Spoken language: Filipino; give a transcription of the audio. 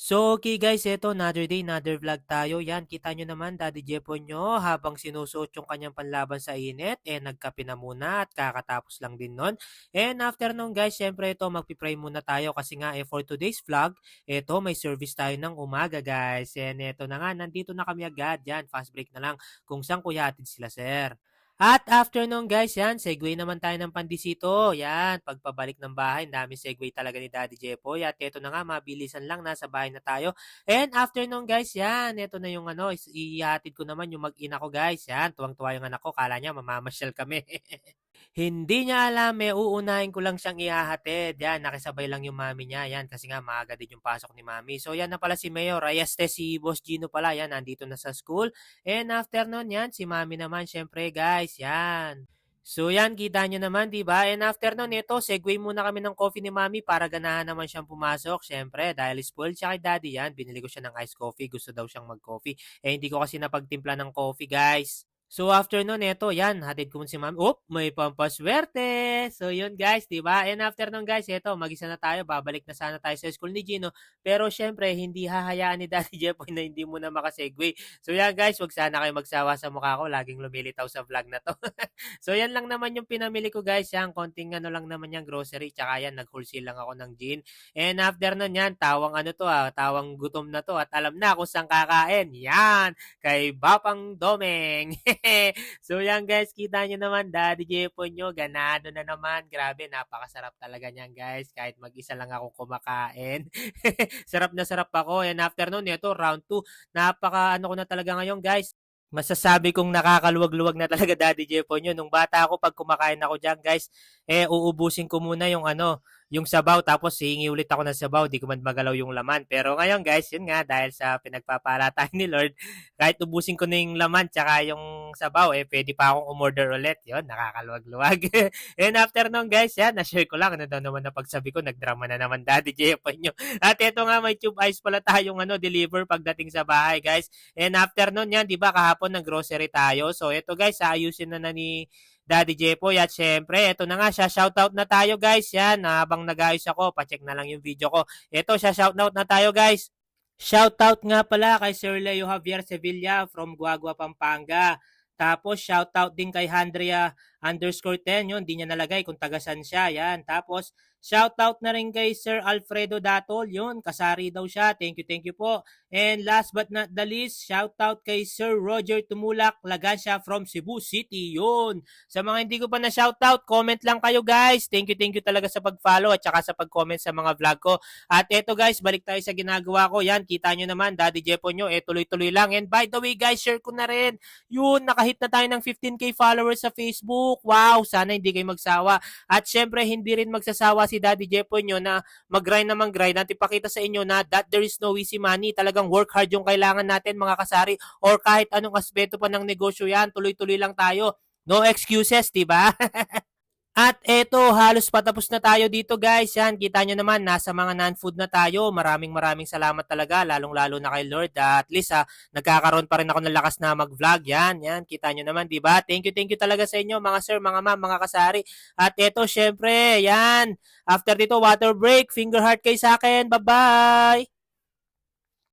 So, okay guys, eto another day, another vlog tayo. Yan, kita nyo naman, Daddy Jepo nyo, habang sinusuot yung kanyang panlaban sa init, eh nagkape na muna at kakatapos lang din nun. And after nun guys, syempre ito, magpipray muna tayo kasi nga eh, for today's vlog, eto, may service tayo ng umaga guys. And eto na nga, nandito na kami agad, yan, fast break na lang kung saan kuya sila sir. At after nun guys, yan, segue naman tayo ng pandisito. Yan, pagpabalik ng bahay, dami segue talaga ni Daddy Jepoy. At eto na nga, mabilisan lang, nasa bahay na tayo. And after nun guys, yan, eto na yung ano, ihatid ko naman yung mag-ina ko guys. Yan, tuwang-tuwa yung anak ko, kala niya mamamasyal kami. Hindi niya alam, eh, uunahin ko lang siyang ihahatid. Yan, nakisabay lang yung mami niya. Yan, kasi nga maaga din yung pasok ni mami. So, yan na pala si Mayor. Ayaste si Boss Gino pala. Yan, nandito na sa school. And after nun, yan, si mami naman, syempre, guys, yan. So yan, kita nyo naman, di ba? And after nun, ito, segue muna kami ng coffee ni Mami para ganahan naman siyang pumasok. Syempre, dahil spoiled siya kay Daddy yan, binili ko siya ng iced coffee. Gusto daw siyang mag-coffee. Eh, hindi ko kasi napagtimpla ng coffee, guys. So after nun, eto, yan, hatid ko si Mami. Oop, may pampaswerte! So yun, guys, di ba? And after nun, guys, eto, mag-isa na tayo. Babalik na sana tayo sa school ni Gino. Pero syempre, hindi hahayaan ni Daddy Jepoy na hindi muna makasegue. So yan, guys, wag sana kayo magsawa sa mukha ko. Laging lumilitaw sa vlog na to. So yan lang naman yung pinamili ko guys, yan konting ano lang naman yung grocery, tsaka yan nag-wholesale lang ako ng gin. And after nun yan, tawang ano to ah, tawang gutom na to at alam na kung saan kakain. Yan, kay Bapang Domeng. so yan guys, kita nyo naman, Daddy Jepo nyo, ganado na naman. Grabe, napakasarap talaga niyan guys, kahit mag-isa lang ako kumakain. sarap na sarap ako. And after nun, ito, round 2, napaka ano ko na talaga ngayon guys, Masasabi kong nakakaluwag-luwag na talaga Daddy Jepo nyo. Nung bata ako, pag kumakain ako dyan, guys, eh, uubusin ko muna yung ano, yung sabaw, tapos hihingi ulit ako ng sabaw, di ko man magalaw yung laman. Pero ngayon, guys, yun nga, dahil sa pinagpapala tayo ni Lord, kahit ubusin ko na yung laman, tsaka yung sabaw, eh, pwede pa akong umorder ulit. Yun, nakakaluwag-luwag. And after nun, guys, yan, na-share ko lang, ano daw naman na pagsabi ko, nagdrama na naman Daddy Jepo nyo. At eto nga, may tube ice pala tayong ano, deliver pagdating sa bahay, guys. And after nun yan, di ba, kahapon ng grocery tayo. So, ito guys, ayusin na na ni Daddy Jepoy. At syempre, ito na nga, siya shoutout na tayo guys. Yan, habang nag-ayos ako, pacheck na lang yung video ko. Ito, siya shoutout na tayo guys. Shoutout nga pala kay Sir Leo Javier Sevilla from Guagua, Pampanga. Tapos, shoutout din kay Handria underscore 10. Yun, di niya nalagay kung tagasan siya. Yan. Tapos, shoutout na rin kay Sir Alfredo Datol. Yun, kasari daw siya. Thank you, thank you po. And last but not the least, shoutout kay Sir Roger Tumulak, Lagansya from Cebu City. Yun. Sa mga hindi ko pa na shoutout, comment lang kayo guys. Thank you, thank you talaga sa pag-follow at saka sa pag-comment sa mga vlog ko. At eto guys, balik tayo sa ginagawa ko. Yan, kita nyo naman, Daddy Jepo nyo, eh tuloy-tuloy lang. And by the way guys, share ko na rin. Yun, nakahit na tayo ng 15k followers sa Facebook. Wow, sana hindi kayo magsawa. At syempre, hindi rin magsasawa si Daddy Jepo nyo na mag-grind na mag-grind at ipakita sa inyo na that there is no easy money. Talagang work hard yung kailangan natin mga kasari or kahit anong aspeto pa ng negosyo yan, tuloy-tuloy lang tayo. No excuses, di ba? At eto, halos patapos na tayo dito guys. Yan, kita nyo naman, nasa mga non-food na tayo. Maraming maraming salamat talaga, lalong-lalo na kay Lord. At least ha, nagkakaroon pa rin ako ng lakas na mag-vlog. Yan, yan, kita nyo naman, di ba? Thank you, thank you talaga sa inyo, mga sir, mga ma'am, mga kasari. At eto, syempre, yan. After dito, water break. Finger heart kay sa akin. Bye-bye!